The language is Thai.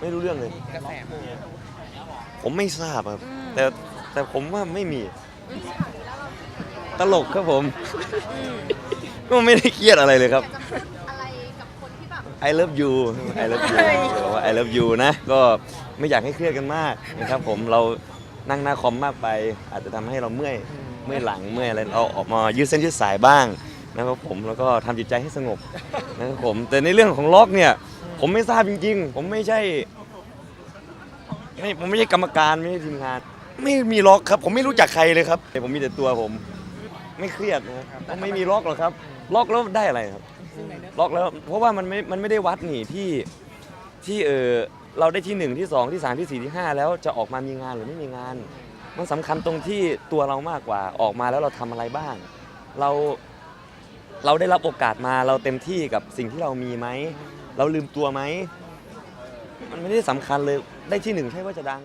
ไม่รู้เรื่องเลยกระแสมาผมไม่ทราบครับอืมแต่แต่ผมว่าไม่มี ตลกครับผมอืมก็ไม่ได้เครียดอะไรเลยครับอยากจะพูดอะไรกับคนที่แบบ I love you I love you บอกว่า I love you นะ ก็ไม่อยากให้เครียดกันมากนะครับผม เรานั่งหน้าคอมมากไป อาจจะทำให้เราเมื่อย เมื่อยหลัง เมื่อยอะไร เราออกมายืดเส้นยืดสายบ้างนะครับผม แล้วก็ทำจิตใจให้สงบนะครับผม แต่ในเรื่องของล็อกเนี่ย ผมไม่ทราบจริง ๆ ผมไม่ใช่ไม่ผมไม่ใช่กรรมการไม่ใช่ทีมงาน ไม่มีล็อกครับ ผมไม่รู้จักใครเลยครับแต่ผมมีแต่ตัวผม ไม่เครียดนะครับเพราะไม่มีล็อกหรอกครับ ล็อกแล้วได้อะไรครับ ล็อกแล้วเพราะว่ามันไม่มันไม่ได้วัดนี่ที่ที่เออเราได้ที่หนึ่งที่สองที่สามที่สี่ที่ห้าแล้วจะออกมามีงานหรือไม่มีงาน มันสำคัญตรงที่ตัวเรามากกว่าออกมาแล้วเราทำอะไรบ้าง เราเราได้รับโอกาสมาเราเต็มที่กับสิ่งที่เรามีไหม เราลืมตัวไหม มันไม่ได้สำคัญเลย ได้ที่หนึ่งใช่ว่าจะดัง